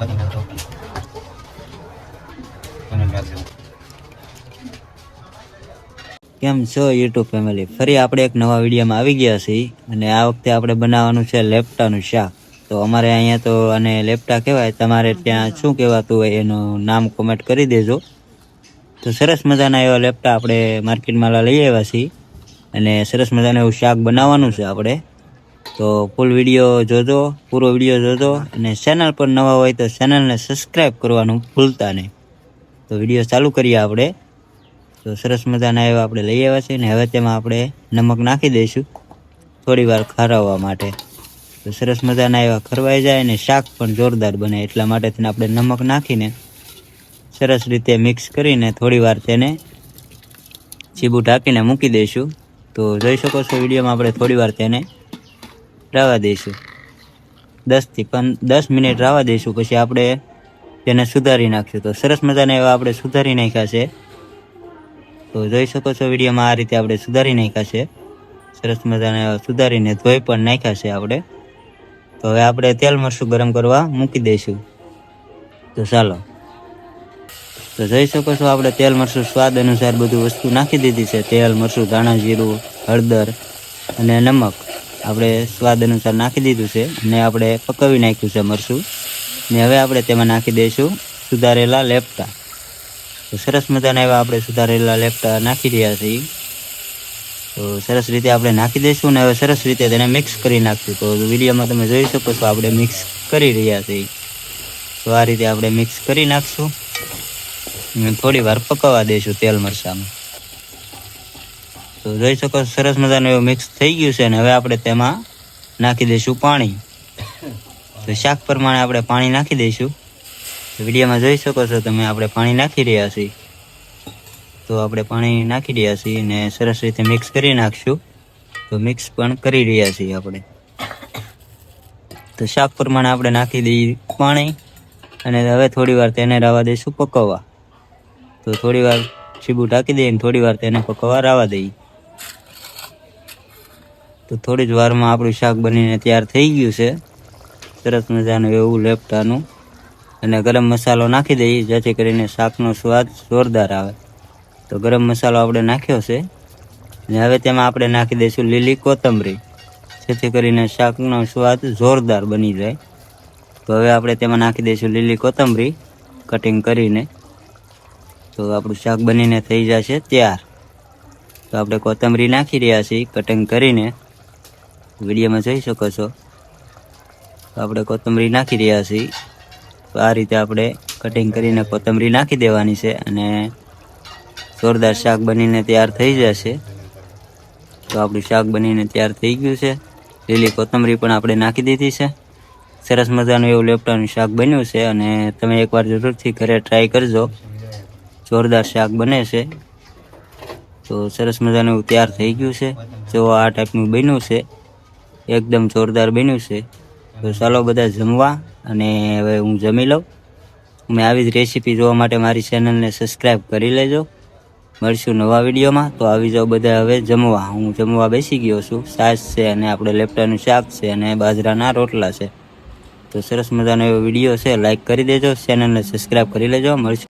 રોટલી અને કેમ છો યુટ્યુબ ફેમિલી ફરી આપણે એક નવા વિડીયોમાં આવી ગયા છીએ અને આ વખતે આપણે બનાવવાનું છે લેપટાનું શાક. તો અમારે અહીંયા તો અને લેપટા કહેવાય, તમારે ત્યાં શું કહેવાતું હોય એનું નામ કોમેન્ટ કરી દેજો. તો સરસ મજાના એવા લેપટા આપણે માર્કેટમાં લઈ આવ્યા છીએ અને સરસ મજાનું એવું શાક બનાવવાનું છે આપણે. તો ફૂલ વીડિયો જોજો, પૂરો વીડિયો જોજો અને ચેનલ પર નવા હોય તો ચેનલને સબસ્ક્રાઈબ કરવાનું ભૂલતા નહીં. તો વીડિયો ચાલુ કરીએ આપણે. તો સરસ મજાના એવા આપણે લઈ આવ્યા છે ને હવે તેમાં આપણે નમક નાખી દઈશું. થોડી વાર ખરાવવા માટે. તો સરસ મજાના એવા ખરવાઈ જાય અને શાક પણ જોરદાર બને એટલા માટે તેને આપણે નમક નાખીને સરસ રીતે મિક્સ કરીને થોડી વાર તેને ચીબું ઢાંકીને મૂકી દઈશું. તો જોઈ શકો છો વિડીયોમાં આપણે થોડી વાર તેને રાવા દઈશું. દસથી પણ દસ મિનિટ રાવા દઈશું, પછી આપણે તેને સુધારી નાખશું. તો સરસ મજાના એવા આપણે સુધારી નાખ્યા છે. તો જોઈ શકો છો વિડીયોમાં આ રીતે આપણે સુધારી નાખ્યા છે. સરસ મજાના એવા સુધારીને ધોઈ પણ નાખ્યા છે આપણે. તો હવે આપણે તેલ મરચું ગરમ કરવા મૂકી દઈશું. તો ચાલો. તો જોઈ શકો છો આપણે તેલ મરચું સ્વાદ અનુસાર બધું વસ્તુ નાખી દીધી છે. તેલ, મરચું, ધાણા, જીરું, હળદર અને નમક. આપણે સ્વાદ અનુસાર નાખી દીધું છે અને આપણે પકવી નાખ્યું છે મરચું. ને હવે આપણે તેમાં નાખી દઈશું સુધારેલા લેપટા. તો સરસ મજાના એવા આપણે સુધારેલા લેપટા નાખી રહ્યા છીએ. તો સરસ રીતે આપણે નાખી દઈશું ને હવે સરસ રીતે તેને મિક્સ કરી નાખશું. તો વિડીયોમાં તમે જોઈ શકો છો આપણે મિક્સ કરી રહ્યા છીએ. તો આ રીતે આપણે મિક્સ કરી નાખશું. થોડી વાર પકવવા દઈશું તેલ મરચામાં. તો જોઈ શકો સરસ મજાનું એવું મિક્સ થઈ ગયું છે અને હવે આપણે તેમાં નાખી દઈશું પાણી. તો શાક પ્રમાણે આપણે પાણી નાખી દઈશું. વિડીયોમાં જોઈ શકો છો તમે, આપણે પાણી નાખી રહ્યા છીએ. તો આપણે પાણી નાખી રહ્યા છીએ અને સરસ રીતે મિક્સ કરી નાખશું. તો મિક્સ પણ કરી રહ્યા છીએ આપણે. તો શાક પ્રમાણે આપણે નાખી દઈએ પાણી અને હવે થોડી વાર તેને રાવા દઈશું પકવવા. તો થોડી વાર છીબું ઢાંકી દઈએ અને થોડી વાર તેને પકવવા રાવા દઈએ. તો થોડી જ વારમાં આપણું શાક બનીને તૈયાર થઈ ગયું છે. સરસ મજાનું એવું લેપટાનું. અને ગરમ મસાલો નાખી દઈએ, જેથી કરીને શાકનો સ્વાદ જોરદાર આવે. તો ગરમ મસાલો આપણે નાખ્યો છે. અને હવે તેમાં આપણે નાખી દઈશું લીલી કોથમરી. જેથી કરીને શાકનો સ્વાદ જોરદાર બની જાય. તો હવે આપણે તેમાં નાખી દઈશું લીલી કોથમરી, કટિંગ કરીને. તો આપણું શાક બનીને થઈ જશે તૈયાર. તો આપણે કોથમરી નાખી રહ્યા છીએ, કટિંગ કરીને. વિડીયોમાં જોઈ શકો છો. આપણે કોથમરી નાખી રહ્યા છીએ. તો આ રીતે આપણે કટિંગ કરીને કોથમરી નાખી દેવાની છે અને જોરદાર શાક બનીને તૈયાર થઈ જશે. તો આપણું શાક બનીને તૈયાર થઈ ગયું છે. લીલી કોથમરી પણ આપણે નાખી દીધી છે. સરસ મજાનું એવું લેપટાનું શાક બન્યું છે અને તમે એકવાર જરૂરથી ઘરે ટ્રાય કરજો. જોરદાર શાક બને છે. તો સરસ મજાનું એવું તૈયાર થઈ ગયું છે. જો આ ટાઈપનું બન્યું છે એકદમ જોરદાર બન્યું છે. તો ચાલો બધા જમવા અને હવે હું જમી લઉં. મેં આવી જ રેસીપી જોવા માટે મારી ચેનલને સબસ્ક્રાઈબ કરી લેજો. મળશું નવા વિડીયોમાં. તો આવી જાઓ બધા હવે જમવા. હું જમવા બેસી ગયો છું. છાશ છે અને આપણે લેપટાનું શાક છે અને બાજરાના રોટલા છે. તો સરસ મજાનો એવો વીડિયો છે. લાઇક કરી દેજો. ચેનલને સબસ્ક્રાઈબ કરી લેજો. મળશું.